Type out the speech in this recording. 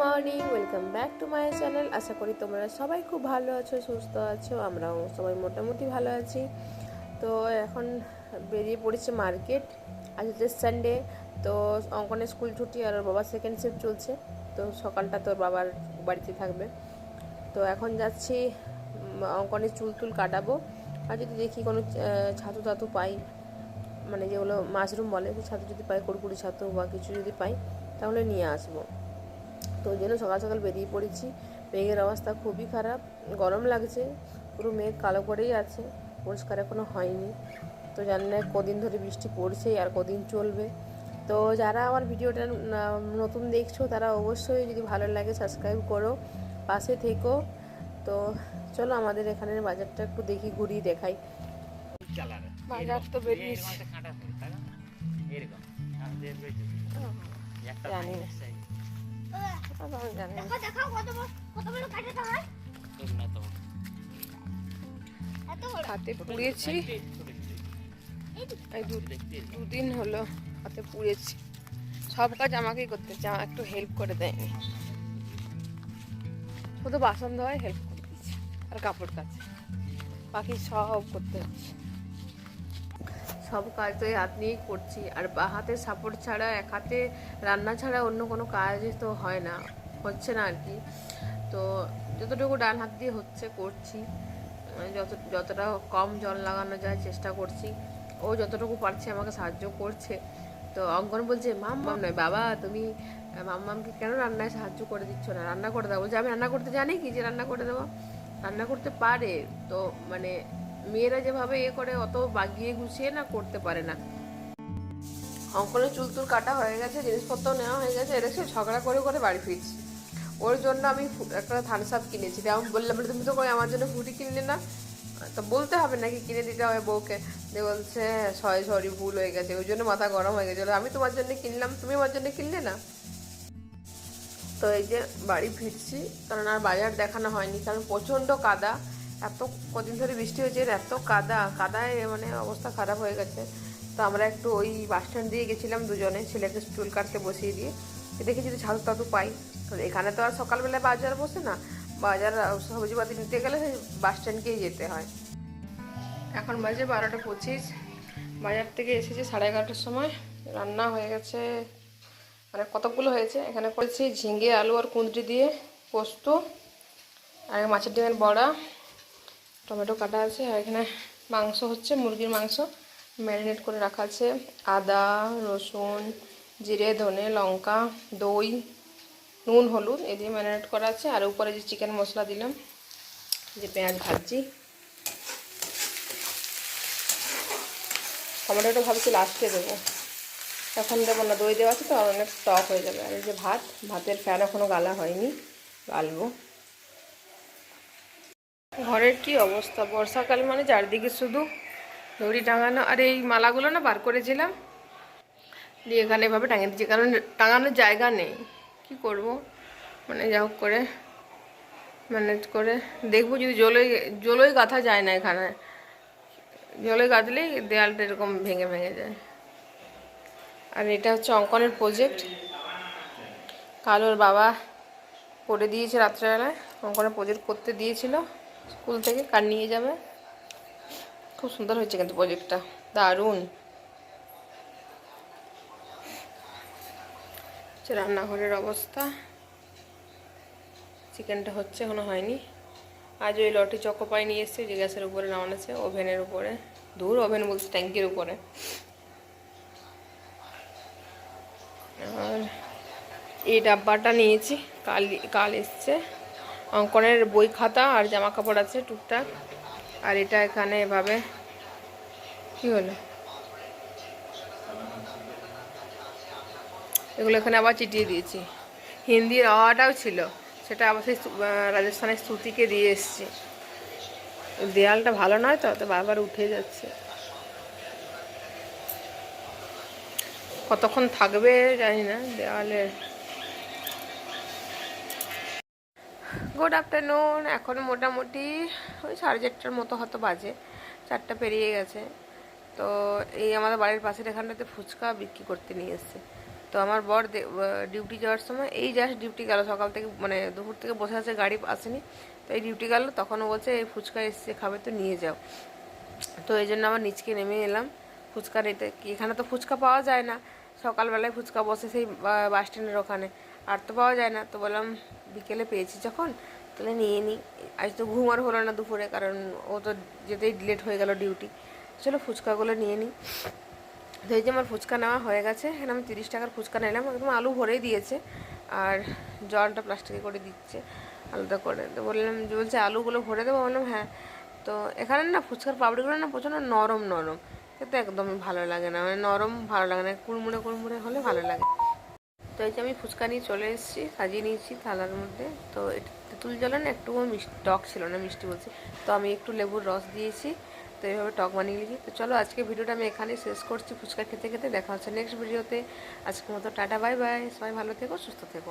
Morning, welcome back to my channel. আশা করি তোমরা সবাই খুব ভালো আছো, সুস্থ আছো, আমরাও সবাই মোটামুটি ভালো আছি। তো এখন বেরিয়ে পড়েছে মার্কেট। আজ হচ্ছে সানডে তো অঙ্কনের স্কুল ছুটি আর ওর বাবার সেকেন্ড শিফট চলছে। তো সকালটা তোর বাবার বাড়িতে থাকবে। তো এখন যাচ্ছি অঙ্কনের চুল টুল কাটাবো। আর যদি দেখি কোনো ছাতু টাতু পাই মানে যেগুলো মাশরুম বলে ছাতু যদি পাই, কুড়কুড়ি ছাতু বা কিছু যদি পাই, তাহলে নিয়ে আসব। তো ওই জন্য সকাল সকাল বেরিয়ে পড়েছি। মেঘের অবস্থা খুবই খারাপ। গরম লাগছে পুরো মেঘ কালো করেই আছে পরিষ্কার এখনও হয়নি। তো জানি না কদিন ধরে বৃষ্টি পড়ছে আর কদিন চলবে। তো যারা আমার ভিডিওটা নতুন দেখছ তারা অবশ্যই যদি ভালো লাগে সাবস্ক্রাইব করো পাশে থেকো। তো চলো আমাদের এখানের বাজারটা একটু দেখি ঘুরিয়ে দেখাই। বাজার তো বেরিয়েছে। জানি না। হাতে এরকম। দুদিন হলো হাতে পুড়েছি। সব কাজ আমাকেই করতে হচ্ছে একটু হেল্প করে দেয়নি। শুধু বাসন ধোয়ায় হেল্প করে দিচ্ছে আর কাপড় কাচে। বাকি সব করতে হচ্ছে। সব কাজ তো এই হাত নিয়েই করছি। আর বা হাতে সাপোর্ট ছাড়া, এক হাতে রান্না ছাড়া অন্য কোনো কাজ তো হয় না, হচ্ছে না আর কি। তো যতটুকু ডান হাত দিয়ে হচ্ছে করছি মানে যত, যতটা কম জল লাগানো যায় চেষ্টা করছি। ও যতটুকু পারছে আমাকে সাহায্য করছে। তো অঙ্কন বলছে, মাম মাম নয়, বাবা, তুমি মাম্মামকে কেন রান্নায় সাহায্য করে দিচ্ছ না? রান্না করে দেবো বলছে, আমি রান্না করতে জানি কি যে রান্না করে দেবো? রান্না করতে পারে। তো মানে মেয়েরা যেভাবে এ করে, অত বাগিয়ে গুছিয়ে না করতে পারে না। অঙ্কনের চুল টুল কাটা হয়ে গেছে জিনিসপত্র নেওয়া হয়ে গেছে এরা সে ঝগড়া করে করে বাড়ি ফিরছি। ওর জন্য আমি একটা থানস আপ কিনেছি। আমি বললাম তুমি তো কই আমার জন্য ফুটি কিনলে না? তো বলতে হবে নাকি, কিনে দিতে হবে বউকে? যে বলছে, সরি সরি, ভুল হয়ে গেছে, ওই জন্য মাথা গরম হয়ে গেছে। আমি তোমার জন্য কিনলাম, তুমি আমার জন্য কিনলে না? তো এই যে বাড়ি ফিরছি, কারণ আর বাজার দেখানো হয়নি, কারণ প্রচণ্ড কাদা। এত কদিন ধরে বৃষ্টি হয়েছে এত কাদা, কাদায় মানে অবস্থা খারাপ হয়ে গেছে। তো আমরা একটু ওই বাস স্ট্যান্ড দিয়ে গেছিলাম দুজনে, ছেলেকে চুল কাটতে বসিয়ে দিয়ে। দেখি যদি ছাতু টাতু পাই তো এখানে তো আর সকালবেলায় বাজার বসে না, বাজার সবজিপাতি নিতে গেলে বাস স্ট্যান্ডকেই যেতে হয়। এখন বাজে বারোটা পঁচিশ, বাজার থেকে এসেছে সাড়ে এগারোটার সময়, রান্না হয়ে গেছে মানে কতগুলো হয়েছে, এখানে করেছি ঝিঙে, আলু আর কুঁদরি দিয়ে পোস্ত, আর মাছের ডিমের বড়া টমেটো কাটা আছে আর এখানে মাংস হচ্ছে, মুরগির মাংস ম্যারিনেট করে রাখা আছে। আদা, রসুন, জিরে, ধনে, লঙ্কা, দই, নুন, হলুদ এ দিয়ে ম্যারিনেট করা আছে। আর উপরে যে চিকেন মশলা দিলাম, যে পেঁয়াজ ভাজছি। টমেটোটা ভাবছি লাস্টে দেবো। এখন দেবো না, দই দেওয়া আছে তো অনেক টক হয়ে যাবে। আর এই যে ভাত, ভাতের ফ্যান এখনও গালা হয়নি, গালবো। ঘরের কি অবস্থা? বর্ষাকাল মানে চারদিকে শুধু দড়ি টাঙানো আর এই মালাগুলো না বার করেছিলাম। দিয়ে এখানে এভাবে টাঙিয়ে দিচ্ছি কারণ টাঙানোর জায়গা নেই। কি করব? মানে যা হোক করে ম্যানেজ করে দেখব যদি জলই জলই গাঁথা যায় না এখানে। জলে গাঁথলেই দেয়ালটা এরকম ভেঙে ভেঙে যায়। আর এটা হচ্ছে অঙ্কনের প্রজেক্ট কালোর বাবা করে দিয়েছে রাত্রেবেলায়, অঙ্কনের প্রজেক্ট করতে দিয়েছিল। স্কুল থেকে কার নিয়ে যাবে? খুব সুন্দর হয়েছে কিন্তু প্রজেক্টটা দারুণ। রান্নাঘরের অবস্থা। চিকেনটা হচ্ছে, এখনও হয়নি। আজ ওই লটি চকোপাই নিয়ে এসছে, যে গ্যাসের উপরে নামানো আছে, ওভেনের উপরে। দূর ওভেন বলছে, ট্যাঙ্কির উপরে। আর এই ডাব্বাটা নিয়েছি, কাল কাল এসছে। অঙ্কনের বই খাতা আর জামা কাপড় আছে টুকটাক। আর এটা এখানে এভাবে, কি হলো? এগুলো এখানে আবার চিটিয়ে দিয়েছি। হিন্দির অটাও ছিল, সেটা আবার সেই রাজস্থানের স্তুতিকে দিয়ে এসছি। দেয়ালটা ভালো নয় তো তো বারবার উঠে যাচ্ছে। কতক্ষণ থাকবে জানি না দেওয়ালে গুড আফটারনুন এখন মোটামুটি ওই সাড়ে চারটার মতো হয়তো বাজে। চারটা পেরিয়ে গেছে। তো এই আমাদের বাড়ির পাশের এখানটাতে ফুচকা বিক্রি করতে নিয়ে এসছে। তো আমার বর ডিউটি যাওয়ার সময় এই জাস্ট ডিউটি গেল। সকাল থেকে মানে দুপুর থেকে বসে আছে, গাড়ি আসেনি। তো এই ডিউটি গেল। তখনও বলছে, এই ফুচকা এসছে, খাবে তো, নিয়ে যাও। তো এই জন্য আমার নিচকে নেমে এলাম। ফুচকা নিতে এখানে তো ফুচকা পাওয়া যায় না। সকালবেলায় ফুচকা বসে সেই বাস স্ট্যান্ডের ওখানে। আর তো পাওয়া যায় না। তো বললাম বিকেলে পেয়েছি যখন, তাহলে নিয়ে নিই আজ তো ঘুম আর হলো না দুপুরে, কারণ ও তো যেতেই লেট হয়ে গেল ডিউটি চলো ফুচকাগুলো নিয়ে নিই তো এই যে আমার ফুচকা নেওয়া হয়ে গেছে, এখানে আমি তিরিশ টাকার ফুচকা নিলাম। একদম আলু ভরেই দিয়েছে, আর জলটা প্লাস্টিকে করে দিচ্ছে, আলাদা করে। তো বললাম, যে বলছে, আলুগুলো ভরে দেবো? বললাম হ্যাঁ। তো এখানে না ফুচকার পাপড়িগুলো না প্রচণ্ড নরম নরম। কিন্তু একদমই ভালো লাগে না। মানে নরম ভালো লাগে না, কুড়মুড়ে কুড়মুড়ে হলে ভালো লাগে। তো এই যে আমি ফুচকা নিয়ে চলে এসেছি, সাজিয়ে নিয়েছি থালার মধ্যে। তো তেঁতুল জলে না একটু মিষ্টি টক ছিল না, মিষ্টি বলছি। তো আমি একটু লেবুর রস দিয়েছি, তো এইভাবে টক বানিয়ে নিয়েছি। তো চলো আজকে ভিডিওটা আমি এখানেই শেষ করছি। ফুচকা খেতে খেতে দেখা হচ্ছে নেক্সট ভিডিওতে আজকের মতো টাটা বাই বাই সবাই ভালো থেকো, সুস্থ থেকো।